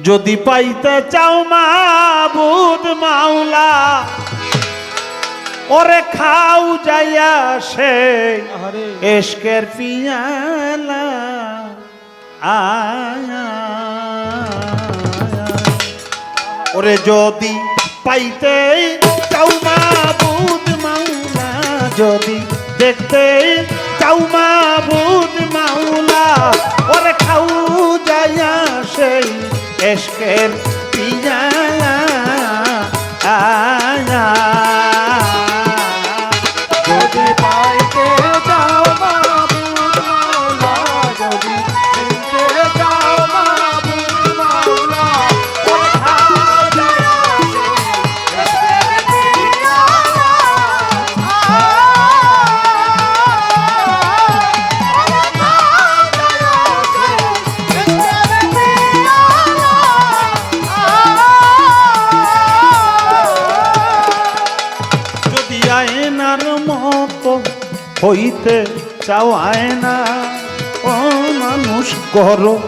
যদি পাইতে চাও মাবুদ মাওলা ওরে খাও যাইয়া সে এশকের পিয়ালা। আয়া। ওরে যদি পাইতে চাও মাবুদ মাওলা যদি দেখতে চাও মাবুদ হইতে চাও আয়না, ও মানুষ করো।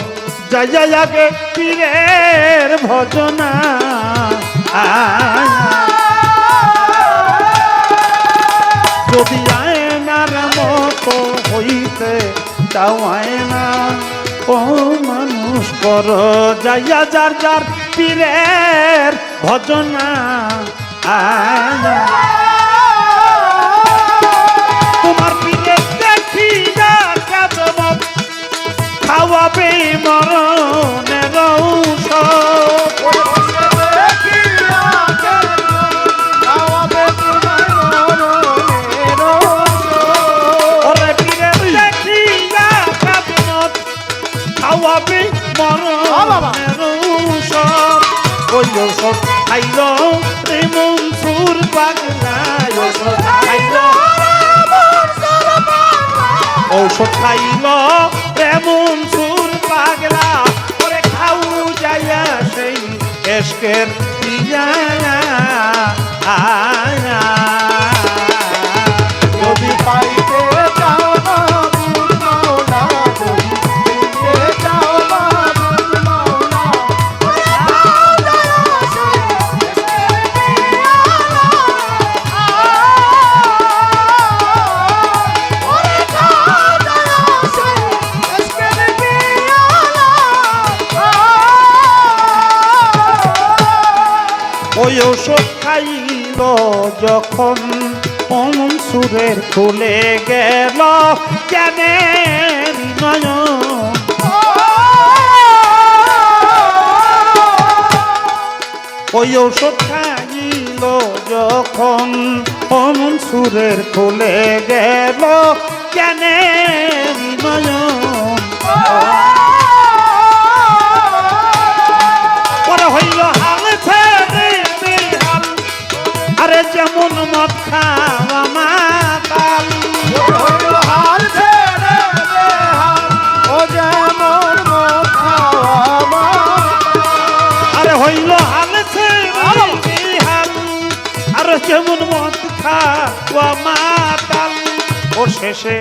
যাই যাই আগে পীরের ভজনা। আয়া। যদি আয়নার মতো হইতে চাও আয়না, ও মানুষ করো। যাইয়া যার যার পীরের ভজনা। আয়া খাওয়াবে মরণের খাওয়াবে মরণের ঔষধ ওই ঔষধ খাইল রে মনসুর পাগলা ঔষধ খাইল ঔষধ খাইল এসকের পিয়া আয়া। খাইল যখন অমন সুরের খুলে গেল জ্ঞানের ওই ঔষধ খাইল যখন অমন সুরের খুলে গেল জ্ঞানের নয়ন শেষে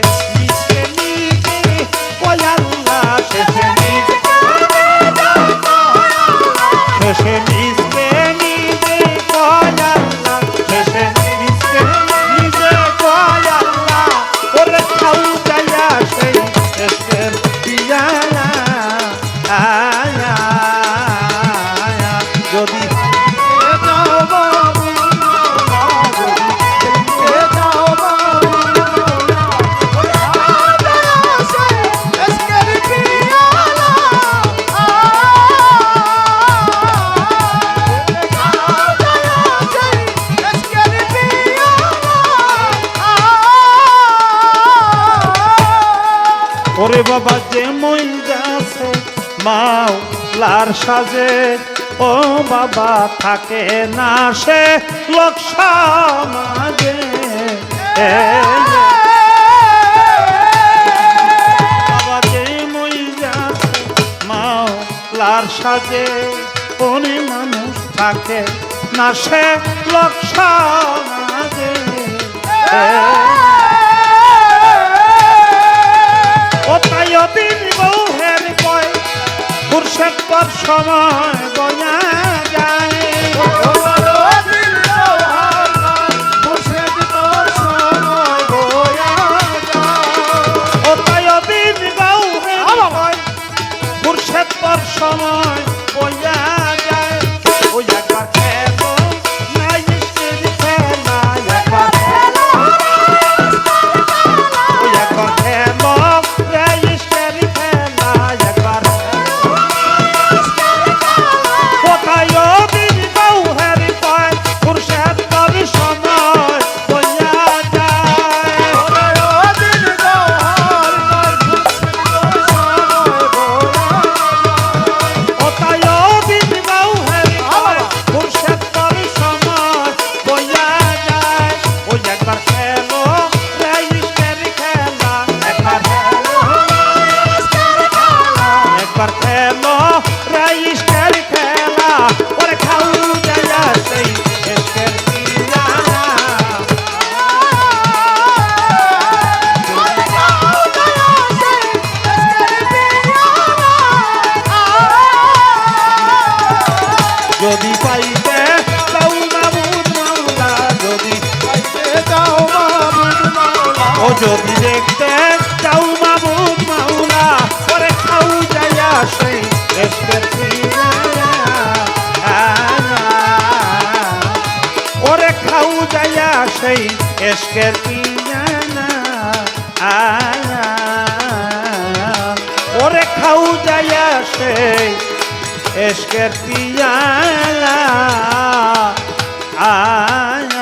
ওরে বাবা যে মই যাচ্ছে মাও লার সাজে, ও বাবা, থাকে না সে লোক বাবা যে মই যাচ্ছে মাও লার সাজে, কোনে মানুষ থাকে না সে লোক সমাজে অদিন বৌহের পয় খুরশেদ পর সময় বয়া সময় বয়া সেই এসকের পিয়ানা আয়া। ওরে খাউ যায়া সেই এসকের পিয়ালা আয়া।